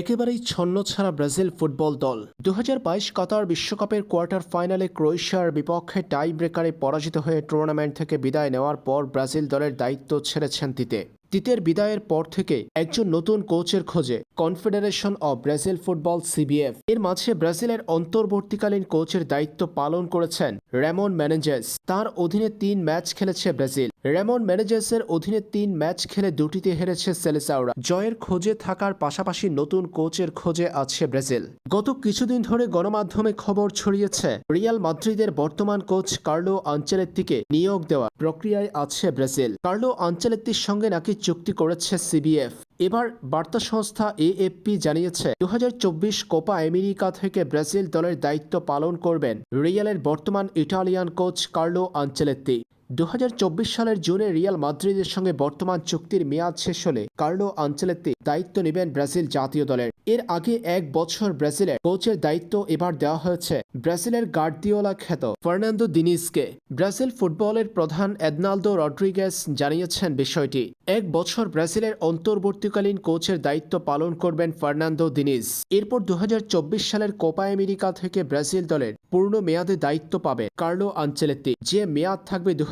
একেবারেই ছন্ন ছাড়া ব্রাজিল ফুটবল দল। দু হাজার বাইশ কাতার বিশ্বকাপের কোয়ার্টার ফাইনালে ক্রোয়েশিয়ার বিপক্ষে টাই ব্রেকারে পরাজিত হয়ে টুর্নামেন্ট থেকে বিদায় নেওয়ার পর ব্রাজিল দলের দায়িত্ব ছেড়েছেন তিতে। তিতের বিদায়ের পর থেকে একজন নতুন কোচের খোঁজে, confederation of Brazil football CBF. এর মাঝে ব্রাজিলের অন্তর্বর্তীকালীন কোচের দায়িত্ব পালন করেছেন রেমন ম্যানেজেস তার অধীনে তিন ম্যাচ খেলেছে ব্রাজিল। রেমন ম্যানেজেসের অধীনে তিন ম্যাচ খেলে দুটিতে হেরেছে সেলেসাওরা। জয়ের খোঁজে থাকার পাশাপাশি নতুন কোচের খোঁজে আছে ব্রাজিল। গত কিছুদিন ধরে গণমাধ্যমে খবর ছড়িয়েছে, রিয়াল মাদ্রিদের বর্তমান কোচ কার্লো আঞ্চলের আঞ্চেলেত্তিকে নিয়োগ দেওয়ার প্রক্রিয়ায় আছে ব্রাজিল। কার্লো আঞ্চেলেত্তির সঙ্গে নাকি চুক্তি করেছে সিবিএফ। এবার বার্তা সংস্থা এএফপি জানিয়েছে দু হাজার চব্বিশ কোপা আমেরিকা থেকে ব্রাজিল দলের দায়িত্ব পালন করবেন রিয়ালের বর্তমান ইটালিয়ান কোচ কার্লো আঞ্চেলেত্তি দু হাজার চব্বিশ সালের জুনে রিয়াল মাদ্রিদের সঙ্গে বর্তমান চুক্তির মেয়াদ শেষ হলে কার্লো আঞ্চেলেত্তি দায়িত্ব নেবেন ব্রাজিল জাতীয় দলের। এর আগে এক বছর ব্রাজিলের কোচের দায়িত্ব এবার দেওয়া হয়েছে ব্রাজিলের গার্দিওলা খ্যাত ফার্নান্দো দিনিসকে। ব্রাজিল ফুটবলের প্রধান এদনালদো রড্রিগেস জানিয়েছেন বিষয়টি। এক বছর ব্রাজিলের অন্তর্বর্তীকালীন কোচের দায়িত্ব পালন করবেন ফার্নান্দো দিনিস। এরপর দু হাজার চব্বিশ সালের কোপা আমেরিকা থেকে ব্রাজিল দলের পূর্ণ মেয়াদে দায়িত্ব পাবে কার্লো আঞ্চেলেত্তি, যে মেয়াদ থাকবে দু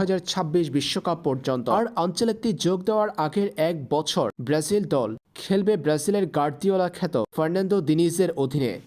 বিশ্বকাপ পর্যন্ত। আর আঞ্চেলেত্তি যোগ দেওয়ার আগের এক বছর ব্রাজিল দল খেলবে ব্রাজিলের গার্দিওলা খ্যাত ফার্নান্দো দিনিজের অধীনে।